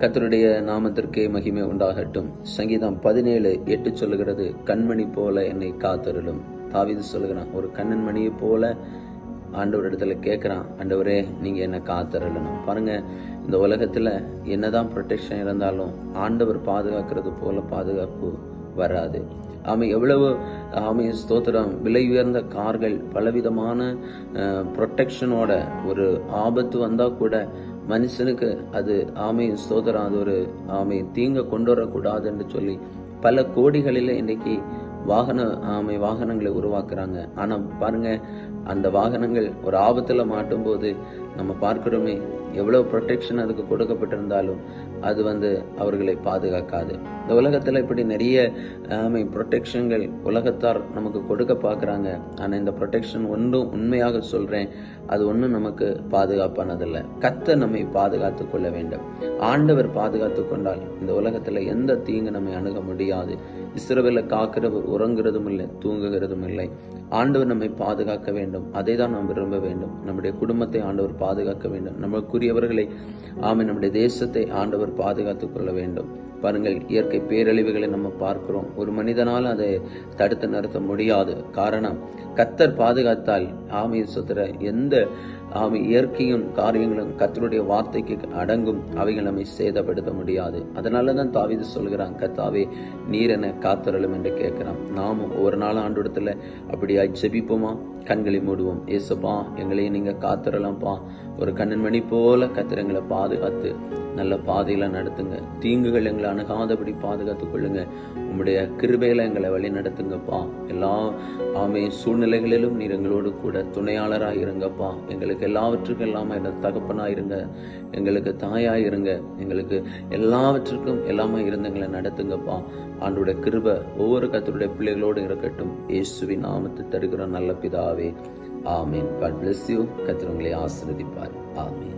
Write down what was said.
கத்தருடைய நாமத்திற்கே மகிமை உண்டாகட்டும். சங்கீதம் பதினேழு எட்டு சொல்லுகிறது கண்மணி போல என்னை காத்தருளும். தாவிது சொல்லுகிறான் ஒரு கண்ணன் மணியை போல ஆண்டவர் இடத்துல கேட்குறான் ஆண்டவரே நீங்கள் என்ன காத்தரலணும் பாருங்கள் இந்த உலகத்தில் என்னதான் ப்ரொடெக்ஷன் இருந்தாலும் ஆண்டவர் பாதுகாக்கிறது போல பாதுகாப்பு வராது. ஆமை எவ்வளவு ஆமை ஸ்தோத்திரம் விலை உயர்ந்த கார்கள் பலவிதமான ப்ரொட்டெக்ஷனோட ஒரு ஆபத்து வந்தால் கூட மனுஷனுக்கு அது ஆமை ஸ்தோத்திரம் அது ஒரு ஆமை தீங்க கொண்டு வரக்கூடாதுன்னு சொல்லி பல கோடிகளில் இன்னைக்கு வாகன ஆமை வாகனங்களை உருவாக்குறாங்க. ஆனால் பாருங்க அந்த வாகனங்கள் ஒரு ஆபத்தில் மாட்டும் போது நம்ம பார்க்குறோமே எவ்வளவு ப்ரொடெக்ஷன் அதுக்கு கொடுக்கப்பட்டிருந்தாலும் அது வந்து அவர்களை பாதுகாக்காது. இந்த உலகத்துல இப்படி நிறைய ஆமை ப்ரொடெக்ஷன்கள் உலகத்தார் நமக்கு கொடுக்க பார்க்குறாங்க. ஆனா இந்த ப்ரொடெக்ஷன் ஒன்றும் உண்மையாக சொல்றேன் அது ஒன்றும் நமக்கு பாதுகாப்பானதில்லை. கத்த நம்மை பாதுகாத்து கொள்ள வேண்டும். ஆண்டவர் பாதுகாத்து கொண்டால் இந்த உலகத்துல எந்த தீங்கு நம்மை அணுக முடியாது. இஸ்ரவேல காக்கிறவர் உறங்குறதும் இல்லை தூங்குகிறதும் இல்லை. ஆண்டவர் நம்மை பாதுகாக்க வேண்டும். அதை தான் நாம் விரும்ப வேண்டும். நம்முடைய குடும்பத்தை ஆண்டவர் பாதுகாக்க வேண்டும். நமக்கு அன்புக்குரியவர்களை ஆமை நம்முடைய தேசத்தை ஆண்டவர் பாதுகாத்துக் கொள்ள வேண்டும். பாருங்கள் இயற்கை பேரழிவுகளை நம்ம பார்க்கிறோம். ஒரு மனிதனால் அதை தடுத்து நிறுத்த முடியாது. காரணம் கத்தர் பாதுகாத்தால் ஆமை சுத்திர எந்த ஆமை இயற்கையும் காரியங்களும் கத்தருடைய வார்த்தைக்கு அடங்கும். அவைகள் நம்மை சேதப்படுத்த முடியாது. அதனால தான் தாவிது சொல்கிறான் கத்தாவே நீர் என காத்தரலும் என்று கேட்கிறான். நாமும் ஒவ்வொரு நாளும் ஆண்டோடத்தில் அப்படியா ஜெபிப்போமா? கண்களை மூடுவோம். ஏசப்பா எங்களையும் நீங்கள் காத்தரலாம்ப்பா ஒரு கண்ணன் மணி போல கத்திர எங்களை பாதுகாத்து நல்ல பாதையில நடத்துங்க. தீங்குகள் எங்களை அணுகாதபடி பாதுகாத்து கொள்ளுங்க. உங்களுடைய கிருபையில எங்களை வழி நடத்துங்கப்பா. எல்லா ஆமை சூழ்நிலைகளிலும் நீர் எங்களோடு கூட துணையாளராக இருங்கப்பா. எங்களுக்கு எல்லாவற்றுக்கும் எல்லாமே தகப்பனா இருங்க. எங்களுக்கு தாயா இருங்க. எங்களுக்கு எல்லாவற்றுக்கும் எல்லாமே இருந்து எங்களை நடத்துங்கப்பா. ஆண்டோட கிருப ஒவ்வொரு கத்தருடைய பிள்ளைகளோடு இருக்கட்டும். இயேசுவின் நாமத்தை தருகிற நல்ல பிதாவே. ஆமீன். காட் பிளஸ் யூ கத்திரங்களை ஆசிரதிப்பார் ஆமீன்.